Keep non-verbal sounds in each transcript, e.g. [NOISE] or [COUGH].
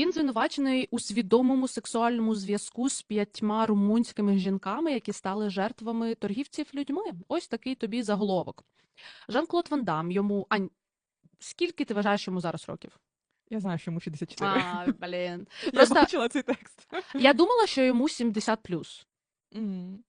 Він звинувачений у свідомому сексуальному зв'язку з п'ятьма румунськими жінками, які стали жертвами торгівців людьми. Ось такий тобі заголовок. Жан-Клод Ван Дам йому Ань, скільки ти вважаєш йому зараз років? Я знаю, що йому 64. А, блін. [LAUGHS] Я Просто бачила цей текст. я думала, що йому 70 плюс. М.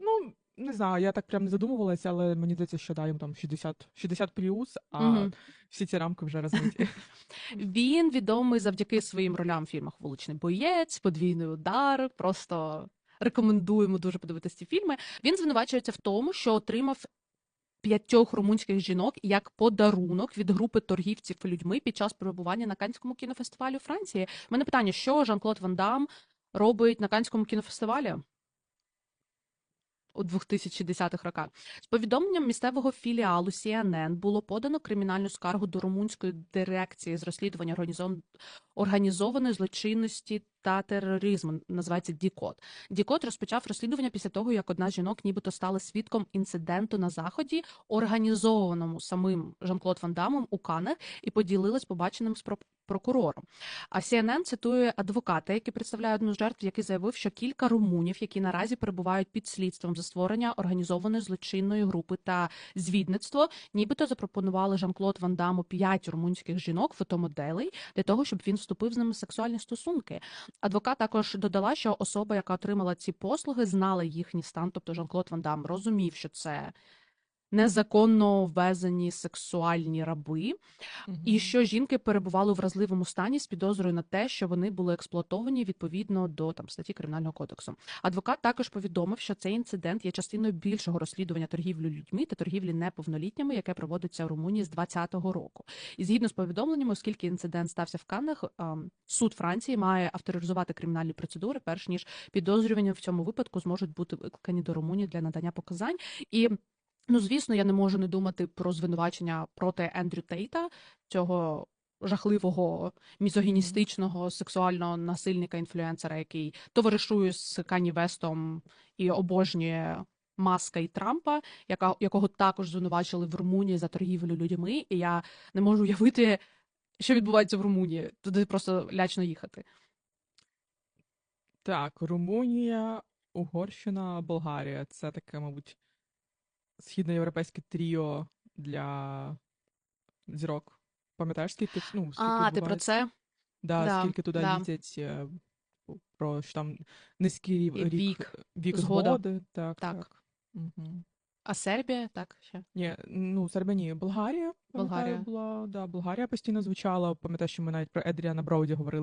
Ну, не знаю, я так прям не задумувалася, але мені здається, що да, там 60, 60 плюс, а Мгм. всі ці рамки вже розмиті. [LAUGHS] [LAUGHS] Він відомий завдяки своїм ролям в фільмах Вуличний боєць, Подвійний удар. Просто рекомендуємо дуже подивитися ці фільми. Він звинувачується в тому, що отримав п'ятьох румунських жінок як подарунок від групи торгівців людьми під час перебування на Канському кінофестивалі у Франції. У мене питання: що Жан-Клод Ван Дам робить на Канському кінофестивалі? У 2010-х роках. З повідомленням місцевого філіалу CNN було подано кримінальну скаргу до румунської дирекції з розслідування організованої злочинності та тероризму. Називається Дікот. Дікот розпочав розслідування після того, як одна з жінок нібито стала свідком інциденту на заході, організованому самим Жан-Клод Ван Дамом у Канах, і поділилась побаченим з про- прокурором. А CNN цитує адвоката, який представляє одну з жертв, який заявив, що кілька румунів, які наразі перебувають під слідством за створення організованої злочинної групи та звідництво, нібито запропонували Жан-Клод Ван Даму п'ять румунських жінок, фотомоделей, для того, щоб він вступив з ними сексуальні стосунки. Адвокат також додала, що особа, яка отримала ці послуги, знала їхній стан, тобто Жан-Клод Ван Дам розумів, що це незаконно ввезені сексуальні раби, і що жінки перебували у вразливому стані з підозрою на те, що вони були експлуатовані відповідно до там статті кримінального кодексу. Адвокат також повідомив, що цей інцидент є частиною більшого розслідування торгівлі людьми та торгівлі неповнолітніми, яке проводиться в Румунії з 2020 року. І згідно з повідомленнями, оскільки інцидент стався в Каннах, суд Франції має авторизувати кримінальні процедури, перш ніж підозрювані в цьому випадку зможуть бути викликані до Румунії для надання показань. І ну, звісно, я не можу не думати про звинувачення проти Ендрю Тейта, цього жахливого мізогіністичного сексуального насильника інфлюенсера, який товаришує з Кані Вестом і обожнює. Маска і Трампа, яка якого також звинувачили в Румунії за торгівлю людьми, і я не можу уявити, що відбувається в Румунії. Туди просто лячно їхати. Так, Румунія, Угорщина, Болгарія. Це таке, мабуть, східноєвропейське тріо для зірок. Пам'ятаєш, скільки ну, скільки А, ти про це? Да, Да, скільки туди да. літять е, про що там низький рік, вік, вік згода. згоди. Так, Так. так. Угу. А Сербія? Так, ще. Ні, ну Сербія ні, Болгарія. Болгарія. була, да, Болгарія постійно звучала. Пам'ятаю, що ми навіть про Едріана Броуді говорили.